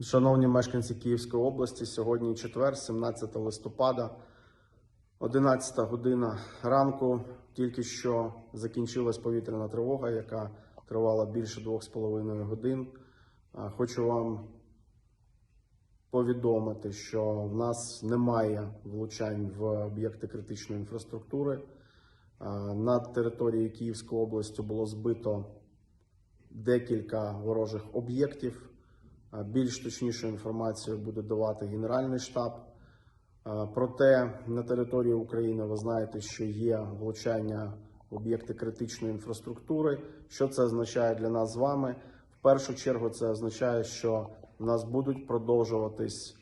Шановні мешканці Київської області, сьогодні четвер, 17 листопада, 11 година ранку. Тільки що закінчилась повітряна тривога, яка тривала більше двох з половиною годин. Хочу вам повідомити, що в нас немає влучань в об'єкти критичної інфраструктури. На території Київської області було збито декілька ворожих об'єктів. Більш точнішу інформацію буде давати Генеральний штаб. Проте на території України ви знаєте, що є влучання об'єкти критичної інфраструктури. Що це означає для нас з вами? В першу чергу це означає, що в нас будуть продовжуватись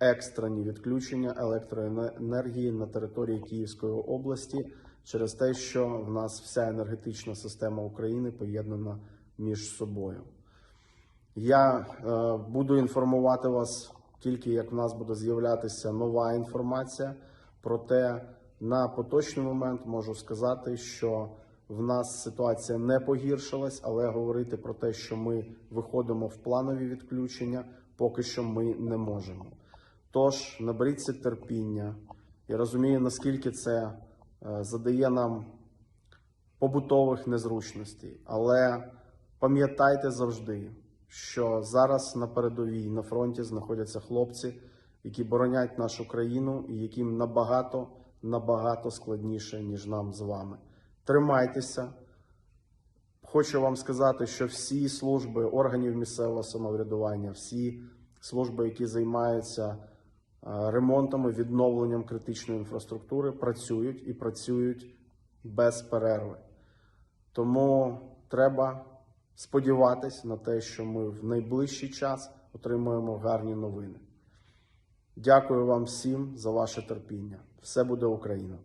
екстрені відключення електроенергії на території Київської області через те, що в нас вся енергетична система України поєднана між собою. Я е, буду інформувати вас тільки як в нас буде з'являтися нова інформація. Проте на поточний момент можу сказати, що в нас ситуація не погіршилась, але говорити про те, що ми виходимо в планові відключення, поки що ми не можемо. Тож наберіться терпіння. Я розумію, наскільки це е, задає нам побутових незручностей. Але пам'ятайте завжди, що зараз на передовій на фронті знаходяться хлопці, які боронять нашу країну і яким набагато набагато складніше, ніж нам з вами. Тримайтеся. Хочу вам сказати, що всі служби органів місцевого самоврядування, всі служби, які займаються е, ремонтом і відновленням критичної інфраструктури, працюють і працюють без перерви. Тому треба сподіватись на те, що ми в найближчий час отримаємо гарні новини. Дякую вам всім за ваше терпіння. Все буде Україна!